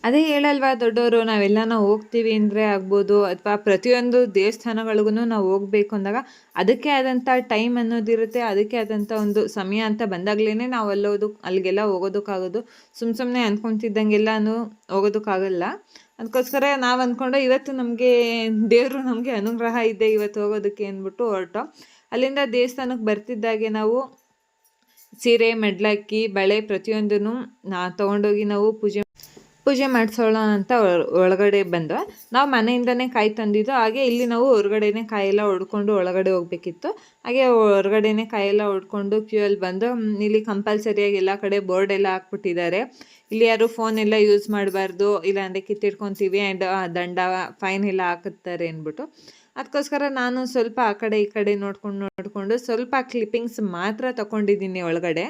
ಅದೇ ಹೇಳಲ್ವಾ ದೊಡ್ಡವರು ನಾವೆಲ್ಲನ ಹೋಗ್ತೀವಿ ಅಂದರೆ ಆಗ್ಬೋದು, ಅಥವಾ ಪ್ರತಿಯೊಂದು ದೇವಸ್ಥಾನಗಳಿಗೂ ನಾವು ಹೋಗಬೇಕು ಅಂದಾಗ ಅದಕ್ಕೆ ಆದಂಥ ಟೈಮ್ ಅನ್ನೋದಿರುತ್ತೆ, ಅದಕ್ಕೆ ಆದಂಥ ಒಂದು ಸಮಯ ಅಂತ ಬಂದಾಗಲೇ ನಾವು ಅಲ್ಲೋದು, ಅಲ್ಲಿಗೆಲ್ಲ ಹೋಗೋದಕ್ಕಾಗೋದು. ಸುಮ್ಮ ಸುಮ್ಮನೆ ಅಂದ್ಕೊತಿದ್ದಂಗೆಲ್ಲನೂ ಹೋಗೋದಕ್ಕಾಗಲ್ಲ. ಅದಕ್ಕೋಸ್ಕರ ನಾವು ಅಂದ್ಕೊಂಡು ಇವತ್ತು ನಮಗೆ ದೇವರು ನಮಗೆ ಅನುಗ್ರಹ ಇದೆ ಇವತ್ತು ಹೋಗೋದಕ್ಕೆ ಅಂದ್ಬಿಟ್ಟು ಹೊರಟು. ಅಲ್ಲಿಂದ ದೇವಸ್ಥಾನಕ್ಕೆ ಬರ್ತಿದ್ದಾಗೆ ನಾವು ಸೀರೆ, ಮೆಡ್ಲಕ್ಕಿ, ಬಳೆ ಪ್ರತಿಯೊಂದನ್ನು ನಾ ತೊಗೊಂಡೋಗಿ ನಾವು ಪೂಜೆ ಪೂಜೆ ಮಾಡಿಸೋಣ ಅಂತ ಒಳ- ಒಳಗಡೆ ಬಂದು ನಾವು ಮನೆಯಿಂದನೇ ಕಾಯಿ ತಂದಿದ್ದು, ಹಾಗೆ ಇಲ್ಲಿ ನಾವು ಹೊರಗಡೆನೆ ಕಾಯೆಲ್ಲ ಹೊಡ್ಕೊಂಡು ಒಳಗಡೆ ಹೋಗ್ಬೇಕಿತ್ತು. ಹಾಗೆ ಹೊರಗಡೆನೆ ಕಾಯೆಲ್ಲ ಹೊಡ್ಕೊಂಡು ಕ್ಯೂ ಅಲ್ಲಿ ಬಂದು ಇಲ್ಲಿ ಕಂಪಲ್ಸರಿಯಾಗಿ ಎಲ್ಲ ಕಡೆ ಬೋರ್ಡ್ ಎಲ್ಲ ಹಾಕ್ಬಿಟ್ಟಿದ್ದಾರೆ. ಇಲ್ಲಿ ಯಾರು ಫೋನ್ ಎಲ್ಲ ಯೂಸ್ ಮಾಡಬಾರ್ದು, ಇಲ್ಲಾಂದರೆ ಕಿತ್ತಿಡ್ಕೊತೀವಿ ಆ್ಯಂಡ್ ದಂಡ ಫೈನ್ ಎಲ್ಲ ಹಾಕುತ್ತಾರೆ ಅಂದ್ಬಿಟ್ಟು. ಅದಕ್ಕೋಸ್ಕರ ನಾನು ಸ್ವಲ್ಪ ಆ ಕಡೆ ಈ ಕಡೆ ನೋಡ್ಕೊಂಡು ನೋಡಿಕೊಂಡು ಸ್ವಲ್ಪ ಕ್ಲಿಪ್ಪಿಂಗ್ಸ್ ಮಾತ್ರ ತಗೊಂಡಿದ್ದೀನಿ ಒಳಗಡೆ.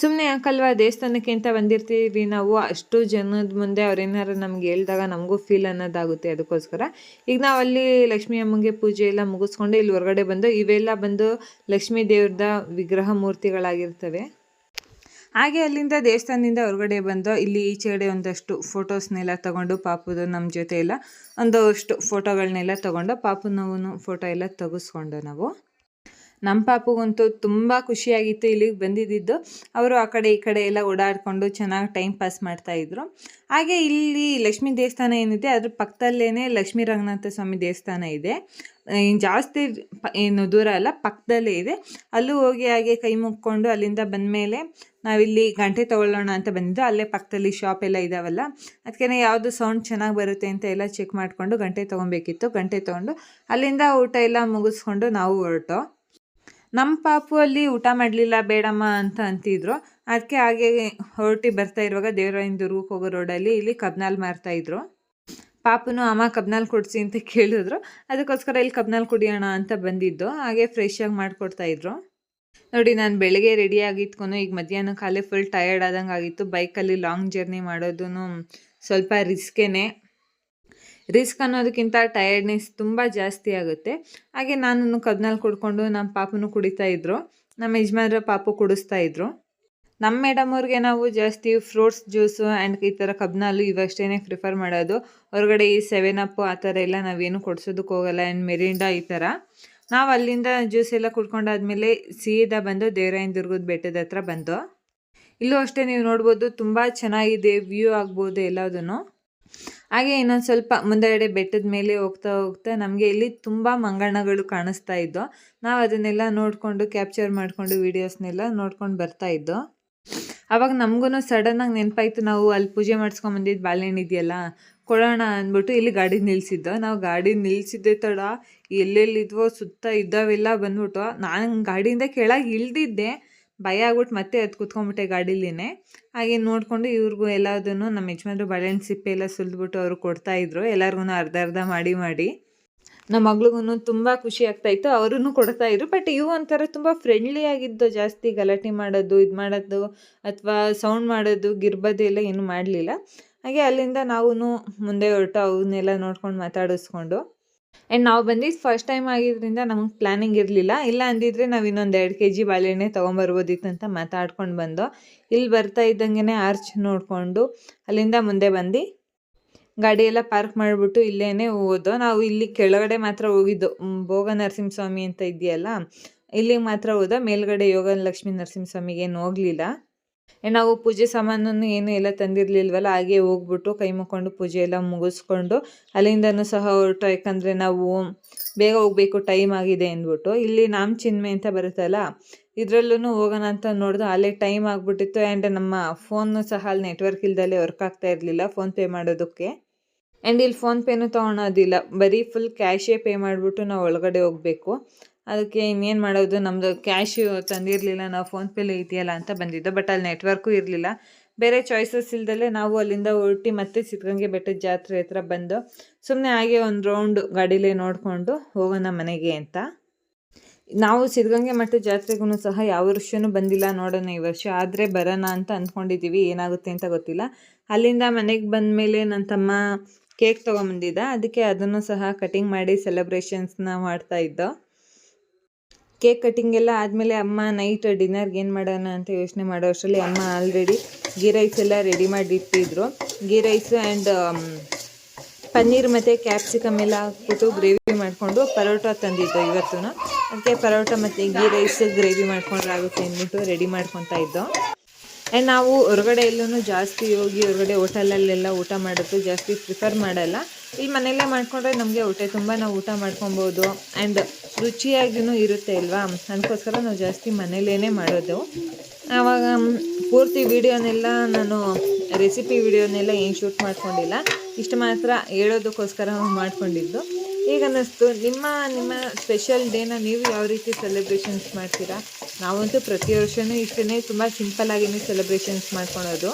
ಸುಮ್ಮನೆ ಯಾಕಲ್ವಾ ದೇವಸ್ಥಾನಕ್ಕೆ ಅಂತ ಬಂದಿರ್ತೀವಿ ನಾವು, ಅಷ್ಟು ಜನದ ಮುಂದೆ ಅವ್ರೇನಾರು ನಮ್ಗೆ ಹೇಳಿದಾಗ ನಮಗೂ ಫೀಲ್ ಅನ್ನೋದಾಗುತ್ತೆ ಅದಕ್ಕೋಸ್ಕರ. ಈಗ ನಾವು ಅಲ್ಲಿ ಲಕ್ಷ್ಮೀ ಅಮ್ಮಂಗೆ ಪೂಜೆ ಎಲ್ಲ ಮುಗಿಸ್ಕೊಂಡು ಇಲ್ಲಿ ಹೊರಗಡೆ ಬಂದು, ಇವೆಲ್ಲ ಬಂದು ಲಕ್ಷ್ಮೀ ದೇವ್ರದ ವಿಗ್ರಹ ಮೂರ್ತಿಗಳಾಗಿರ್ತವೆ. ಹಾಗೆ ಅಲ್ಲಿಂದ ದೇವಸ್ಥಾನದಿಂದ ಹೊರಗಡೆ ಬಂದು ಇಲ್ಲಿ ಈಚೆಗಡೆ ಒಂದಷ್ಟು ಫೋಟೋಸ್ನೆಲ್ಲ ತಗೊಂಡು ಪಾಪುದು ನಮ್ಮ ಜೊತೆ ಎಲ್ಲ ಒಂದಷ್ಟು ಫೋಟೋಗಳನ್ನೆಲ್ಲ ತಗೊಂಡು ಪಾಪುನವನು ಫೋಟೋ ಎಲ್ಲ ತೆಗೆಸ್ಕೊಂಡು ನಾವು. ನಮ್ಮ ಪಾಪುಗಂತೂ ತುಂಬ ಖುಷಿಯಾಗಿತ್ತು ಇಲ್ಲಿಗೆ ಬಂದಿದ್ದು. ಅವರು ಆ ಕಡೆ ಈ ಕಡೆ ಎಲ್ಲ ಓಡಾಡಿಕೊಂಡು ಚೆನ್ನಾಗಿ ಟೈಮ್ ಪಾಸ್ ಮಾಡ್ತಾಯಿದ್ರು ಹಾಗೆ ಇಲ್ಲಿ ಲಕ್ಷ್ಮೀ ದೇವಸ್ಥಾನ ಏನಿದೆ, ಅದ್ರ ಪಕ್ಕದಲ್ಲೇ ಲಕ್ಷ್ಮೀ ರಂಗನಾಥ ಸ್ವಾಮಿ ದೇವಸ್ಥಾನ ಇದೆ. ಏನು ಜಾಸ್ತಿ ಏನು ದೂರ ಅಲ್ಲ, ಪಕ್ಕದಲ್ಲೇ ಇದೆ. ಅಲ್ಲೂ ಹೋಗಿ ಹಾಗೆ ಕೈ ಮುಕ್ಕೊಂಡು ಅಲ್ಲಿಂದ ಬಂದಮೇಲೆ ನಾವಿಲ್ಲಿ ಗಂಟೆ ತೊಗೊಳ್ಳೋಣ ಅಂತ ಬಂದಿದ್ದು. ಅಲ್ಲೇ ಪಕ್ಕದಲ್ಲಿ ಶಾಪ್ ಎಲ್ಲ ಇದಾವಲ್ಲ. ಅದಕ್ಕೆ ಯಾವುದು ಸೌಂಡ್ ಚೆನ್ನಾಗಿ ಬರುತ್ತೆ ಅಂತ ಎಲ್ಲ ಚೆಕ್ ಮಾಡಿಕೊಂಡು ಗಂಟೆ ತೊಗೊಬೇಕಿತ್ತು. ಗಂಟೆ ತೊಗೊಂಡು ಅಲ್ಲಿಂದ ಊಟ ಎಲ್ಲ ಮುಗಿಸ್ಕೊಂಡು ನಾವು ಹೊರಟು. ನಮ್ಮ ಪಾಪು ಅಲ್ಲಿ ಊಟ ಮಾಡಲಿಲ್ಲ, ಬೇಡಮ್ಮ ಅಂತ ಅಂತಿದ್ರು. ಅದಕ್ಕೆ ಹಾಗೆ ಹೊರಟಿ ಬರ್ತಾ ಇರುವಾಗ ದೇವರಾಯನ ದುರ್ಗಕ್ಕೆ ಹೋಗೋ ರೋಡಲ್ಲಿ ಇಲ್ಲಿ ಕಬ್ನಾಲ್ ಮಾರ್ತಾ ಇದ್ರು. ಪಾಪುನು ಅಮ್ಮ ಕಬ್ನಾಲ್ ಕೊಡಿಸಿ ಅಂತ ಕೇಳಿದ್ರು. ಅದಕ್ಕೋಸ್ಕರ ಇಲ್ಲಿ ಕಬ್ನಾಲ್ ಕುಡಿಯೋಣ ಅಂತ ಬಂದಿದ್ದು. ಹಾಗೆ ಫ್ರೆಶ್ ಆಗಿ ಮಾಡಿಕೊಡ್ತಾ ಇದ್ರು. ನೋಡಿ, ನಾನು ಬೆಳಗ್ಗೆ ರೆಡಿ ಆಗಿತ್ಕೊಂಡು ಈಗ ಮಧ್ಯಾಹ್ನ ಕಾಲೇ ಫುಲ್ ಟಯರ್ಡ್ ಆದಂಗೆ ಆಗಿತ್ತು. ಬೈಕಲ್ಲಿ ಲಾಂಗ್ ಜರ್ನಿ ಮಾಡೋದು ಸ್ವಲ್ಪ ರಿಸ್ಕೇನೆ ರಿಸ್ಕ್ ಅನ್ನೋದಕ್ಕಿಂತ ಟಯರ್ಡ್ನೆಸ್ ತುಂಬ ಜಾಸ್ತಿ ಆಗುತ್ತೆ. ಹಾಗೆ ನಾನು ಕಬ್ನಲ್ಲಿ ಕುಡ್ಕೊಂಡು ನಮ್ಮ ಪಾಪನು ಕುಡಿತಾ ಇದ್ರು. ನಮ್ಮ ಯಜಮಾನ್ರ ಪಾಪು ಕುಡಿಸ್ತಾ ಇದ್ರು. ನಮ್ಮ ಮೇಡಮ್ ಅವ್ರಿಗೆ ನಾವು ಜಾಸ್ತಿ ಫ್ರೂಟ್ಸ್ ಜ್ಯೂಸು ಆ್ಯಂಡ್ ಈ ಥರ ಕಬ್ನಾಲು ಇವಷ್ಟೇ ಪ್ರಿಫರ್ ಮಾಡೋದು. ಹೊರಗಡೆ ಈ ಸೆವೆನ್ ಅಪ್ ಆ ಥರ ಎಲ್ಲ ನಾವೇನು ಕೊಡ್ಸೋದಕ್ಕೆ ಹೋಗಲ್ಲ. ಆ್ಯಂಡ್ ಮೆರಿಂಡಾ ಈ ಥರ ನಾವು ಅಲ್ಲಿಂದ ಜ್ಯೂಸ್ ಎಲ್ಲ ಕುಡ್ಕೊಂಡಾದ್ಮೇಲೆ ಸೀದಾ ಬಂದು ದೇವರಾಯನ ದುರ್ಗದ ಬೆಟ್ಟದ ಹತ್ರ ಬಂದು. ಇಲ್ಲೂ ಅಷ್ಟೇ ನೀವು ನೋಡ್ಬೋದು ತುಂಬ ಚೆನ್ನಾಗಿದೆ ವ್ಯೂ ಆಗ್ಬೋದು ಎಲ್ಲದನ್ನು ಹಾಗೆ ಇನ್ನೊಂದು ಸ್ವಲ್ಪ ಮುಂದೆಗಡೆ ಬೆಟ್ಟದ ಮೇಲೆ ಹೋಗ್ತಾ ಹೋಗ್ತಾ ನಮಗೆ ಇಲ್ಲಿ ತುಂಬ ಮಂಗಣ್ಣಗಳು ಕಾಣಿಸ್ತಾ ಇದ್ದೋ. ನಾವು ಅದನ್ನೆಲ್ಲ ನೋಡಿಕೊಂಡು ಕ್ಯಾಪ್ಚರ್ ಮಾಡಿಕೊಂಡು ವೀಡಿಯೋಸ್ನೆಲ್ಲ ನೋಡ್ಕೊಂಡು ಬರ್ತಾ ಇದ್ದೋ. ಅವಾಗ ನಮಗೂ ಸಡನ್ನಾಗಿ ನೆನಪಾಯ್ತು, ನಾವು ಅಲ್ಲಿ ಪೂಜೆ ಮಾಡಿಸ್ಕೊಂಬಂದಿದ್ದು ಬಾಳೆಹಣ್ಣು ಇದೆಯಲ್ಲ, ಕೊಡೋಣ ಅಂದ್ಬಿಟ್ಟು ಇಲ್ಲಿ ಗಾಡಿ ನಿಲ್ಲಿಸಿದ್ದು ನಾವು ಗಾಡಿ ನಿಲ್ಲಿಸಿದ್ದೆ ತಡ, ಎಲ್ಲೆಲ್ಲಿದ್ವೋ ಸುತ್ತ ಇದ್ದಾವೆಲ್ಲ ಬಂದ್ಬಿಟ್ಟು, ನಾನು ಗಾಡಿಯಿಂದ ಕೆಳಗೆ ಇಳ್ದಿದ್ದೆ, ಭಯ ಆಗ್ಬಿಟ್ಟು ಮತ್ತೆ ಅದು ಕುತ್ಕೊಂಡ್ಬಿಟ್ಟೆ ಗಾಡೀಲಿನೇ. ಹಾಗೆ ನೋಡಿಕೊಂಡು ಇವ್ರಿಗೂ ಎಲ್ಲದನ್ನು ನಮ್ಮ ಯಜಮಾನ್ರು ಬಾಳೆಹಣ್ಣು ಸಿಪ್ಪೆ ಎಲ್ಲ ಸುಲಿದ್ಬಿಟ್ಟು ಅವರು ಕೊಡ್ತಾಯಿದ್ರು ಎಲ್ಲರಿಗೂ ಅರ್ಧ ಅರ್ಧ ಮಾಡಿ ಮಾಡಿ. ನಮ್ಮ ಮಗಳಿಗೂ ತುಂಬ ಖುಷಿ ಆಗ್ತಾ ಇತ್ತು. ಅವರೂ ಕೊಡ್ತಾ ಇದ್ರು. ಬಟ್ ಇವು ಒಂಥರ ತುಂಬ ಫ್ರೆಂಡ್ಲಿ ಆಗಿದ್ದು ಜಾಸ್ತಿ ಗಲಾಟೆ ಮಾಡೋದು, ಇದು ಮಾಡೋದು ಅಥವಾ ಸೌಂಡ್ ಮಾಡೋದು, ಗಿರ್ಬದು ಎಲ್ಲ ಏನು ಮಾಡಲಿಲ್ಲ. ಹಾಗೆ ಅಲ್ಲಿಂದ ನಾವು ಮುಂದೆ ಹೊರಟು ಅವನ್ನೆಲ್ಲ ನೋಡ್ಕೊಂಡು ಮಾತಾಡಿಸ್ಕೊಂಡು. ಆ್ಯಂಡ್ ನಾವು ಬಂದಿದ್ದು ಫಸ್ಟ್ ಟೈಮ್ ಆಗಿದ್ದರಿಂದ ನಮಗೆ ಪ್ಲ್ಯಾನಿಂಗ್ ಇರಲಿಲ್ಲ. ಇಲ್ಲ ಅಂದಿದ್ರೆ ನಾವು ಇನ್ನೊಂದು ಎರಡು ಕೆ ಜಿ ಬಾಳೆಹಣ್ಣೆ ತೊಗೊಂಬರ್ಬೋದಿತ್ತು ಅಂತ ಮಾತಾಡ್ಕೊಂಡು ಬಂದು. ಇಲ್ಲಿ ಬರ್ತಾ ಇದ್ದಂಗೆ ಆರ್ಚ್ ನೋಡಿಕೊಂಡು ಅಲ್ಲಿಂದ ಮುಂದೆ ಬಂದು ಗಾಡಿ ಎಲ್ಲ ಪಾರ್ಕ್ ಮಾಡಿಬಿಟ್ಟು ಇಲ್ಲೇನೆ ಹೋದೋ. ನಾವು ಇಲ್ಲಿ ಕೆಳಗಡೆ ಮಾತ್ರ ಹೋಗಿದ್ದು. ಭೋಗ ನರಸಿಂಹಸ್ವಾಮಿ ಅಂತ ಇದೆಯಲ್ಲ ಇಲ್ಲಿಗೆ ಮಾತ್ರ ಹೋದ. ಮೇಲ್ಗಡೆ ಯೋಗ ಲಕ್ಷ್ಮಿ ನರಸಿಂಹಸ್ವಾಮಿಗೆ ಏನು ಹೋಗಲಿಲ್ಲ. ನಾವು ಪೂಜೆ ಸಾಮಾನನ್ನು ಏನು ಎಲ್ಲ ತಂದಿರಲಿಲ್ವಲ್ಲ, ಹಾಗೆ ಹೋಗ್ಬಿಟ್ಟು ಕೈ ಮುಕ್ಕೊಂಡು ಪೂಜೆ ಎಲ್ಲ ಮುಗಿಸ್ಕೊಂಡು, ಅಲ್ಲಿಂದನೂ ಸಹ ಹೊರಟು. ಯಾಕಂದರೆ ನಾವು ಬೇಗ ಹೋಗಬೇಕು, ಟೈಮ್ ಆಗಿದೆ ಅಂದ್ಬಿಟ್ಟು. ಇಲ್ಲಿ ನಾಮ ಚಿನ್ಮೆ ಅಂತ ಬರುತ್ತಲ್ಲ ಇದರಲ್ಲೂ ಹೋಗೋಣ ಅಂತ ನೋಡಿದ್ರು ಅಲ್ಲೇ ಟೈಮ್ ಆಗಿಬಿಟ್ಟಿತ್ತು. ಆ್ಯಂಡ್ ನಮ್ಮ ಫೋನು ಸಹ ಅಲ್ಲಿ ನೆಟ್ವರ್ಕ್ ಇಲ್ದಲ್ಲೇ ವರ್ಕ್ ಆಗ್ತಾ ಇರಲಿಲ್ಲ, ಫೋನ್ಪೇ ಮಾಡೋದಕ್ಕೆ. ಆ್ಯಂಡ್ ಇಲ್ಲಿ ಫೋನ್ಪೇನೂ ತೊಗೊಳೋದಿಲ್ಲ. ಬರೀ ಫುಲ್ ಕ್ಯಾಶೇ ಪೇ ಮಾಡಿಬಿಟ್ಟು ನಾವು ಒಳಗಡೆ ಹೋಗಬೇಕು. ಅದಕ್ಕೆ ಇನ್ನೇನು ಮಾಡೋದು? ನಮ್ಮದು ಕ್ಯಾಶ್ ತಂದಿರಲಿಲ್ಲ. ನಾವು ಫೋನ್ಪೇಲೇ ಇದೆಯಲ್ಲ ಅಂತ ಬಂದಿದ್ದು. ಬಟ್ ಅಲ್ಲಿ ನೆಟ್ವರ್ಕು ಇರಲಿಲ್ಲ. ಬೇರೆ ಚಾಯ್ಸಸ್ ಇಲ್ಲದಲ್ಲೇ ನಾವು ಅಲ್ಲಿಂದ ಹೊರಟಿ ಮತ್ತೆ ಸಿದ್ಧಗಂಗೆ ಬೆಟ್ಟದ ಜಾತ್ರೆ ಹತ್ರ ಬಂದು ಸುಮ್ಮನೆ ಹಾಗೆ ಒಂದು ರೌಂಡ್ ಗಾಡೀಲೇ ನೋಡಿಕೊಂಡು ಹೋಗೋಣ ಮನೆಗೆ ಅಂತ. ನಾವು ಸಿದ್ಧಗಂಗೆ ಮಠದ ಜಾತ್ರೆಗೂ ಸಹ ಯಾವ ವರ್ಷವೂ ಬಂದಿಲ್ಲ ನೋಡೋಣ ಈ ವರ್ಷ. ಆದರೆ ಬರೋಣ ಅಂತ ಅಂದ್ಕೊಂಡಿದ್ದೀವಿ. ಏನಾಗುತ್ತೆ ಅಂತ ಗೊತ್ತಿಲ್ಲ. ಅಲ್ಲಿಂದ ಮನೆಗೆ ಬಂದ ಮೇಲೆ ನನ್ನ ತಮ್ಮ ಕೇಕ್ ತೊಗೊಂಬಂದಿದ್ದ. ಅದಕ್ಕೆ ಅದನ್ನು ಸಹ ಕಟಿಂಗ್ ಮಾಡಿ ಸೆಲೆಬ್ರೇಷನ್ಸ್ನ ಮಾಡ್ತಾ ಇದ್ದೋ. ಕೇಕ್ ಕಟಿಂಗ್ ಎಲ್ಲ ಆದಮೇಲೆ ಅಮ್ಮ ನೈಟ್ ಡಿನ್ನರ್ಗೆ ಏನು ಮಾಡೋಣ ಅಂತ ಯೋಚನೆ ಮಾಡೋ ಅಷ್ಟರಲ್ಲಿ ಅಮ್ಮ ಆಲ್ರೆಡಿ ಗೀ ರೈಸ್ ಎಲ್ಲ ರೆಡಿ ಮಾಡಿ ಇಟ್ಟಿದ್ರು. ಗೀ ರೈಸ್ ಆ್ಯಂಡ್ ಪನ್ನೀರ್ ಮತ್ತು ಕ್ಯಾಪ್ಸಿಕಮ್ ಎಲ್ಲ ಹಾಕ್ಬಿಟ್ಟು ಗ್ರೇವಿ ಮಾಡಿಕೊಂಡು ಪರೋಟ ತಂದಿದ್ದು ಇವತ್ತು ಅದಕ್ಕೆ ಪರೋಟ ಮತ್ತು ಗೀ ರೈಸ್ ಗ್ರೇವಿ ಮಾಡ್ಕೊಂಡ್ರೆ ಆಗುತ್ತೆ ಅಂದ್ಬಿಟ್ಟು ರೆಡಿ ಮಾಡ್ಕೊತಾ ಇದ್ದೋ. ಆ್ಯಂಡ್ ನಾವು ಹೊರಗಡೆ ಎಲ್ಲೂ ಜಾಸ್ತಿ ಹೋಗಿ ಹೊರಗಡೆ ಹೋಟೆಲಲ್ಲೆಲ್ಲ ಊಟ ಮಾಡೋದು ಜಾಸ್ತಿ ಪ್ರಿಫರ್ ಮಾಡಲ್ಲ. ಇಲ್ಲಿ ಮನೆಯಲ್ಲೇ ಮಾಡಿಕೊಂಡ್ರೆ ನಮಗೆ ಹೊಟ್ಟೆ ತುಂಬ ನಾವು ಊಟ ಮಾಡ್ಕೊಬೋದು. ಆ್ಯಂಡ್ ರುಚಿಯಾಗಿಯೂ ಇರುತ್ತೆ ಅಲ್ವಾ? ಅದಕ್ಕೋಸ್ಕರ ನಾವು ಜಾಸ್ತಿ ಮನೇಲೇ ಮಾಡೋದು. ಆವಾಗ ಪೂರ್ತಿ ವಿಡಿಯೋನೆಲ್ಲ ನಾನು, ರೆಸಿಪಿ ವಿಡಿಯೋನೆಲ್ಲ ಏನು ಶೂಟ್ ಮಾಡ್ಕೊಂಡಿಲ್ಲ. ಇಷ್ಟು ಮಾತ್ರ ಹೇಳೋದಕ್ಕೋಸ್ಕರ ಮಾಡ್ಕೊಂಡಿದ್ದು. ಈಗ ಅನ್ನಿಸ್ತು, ನಿಮ್ಮ ನಿಮ್ಮ ಸ್ಪೆಷಲ್ ಡೇನ ನೀವು ಯಾವ ರೀತಿ ಸೆಲೆಬ್ರೇಷನ್ಸ್ ಮಾಡ್ತೀರಾ? ನಾವಂತೂ ಪ್ರತಿ ವರ್ಷವೂ ಇಷ್ಟೇ ತುಂಬ ಸಿಂಪಲ್ಲಾಗಿಯೇ ಸೆಲೆಬ್ರೇಷನ್ಸ್ ಮಾಡ್ಕೊಳೋದು.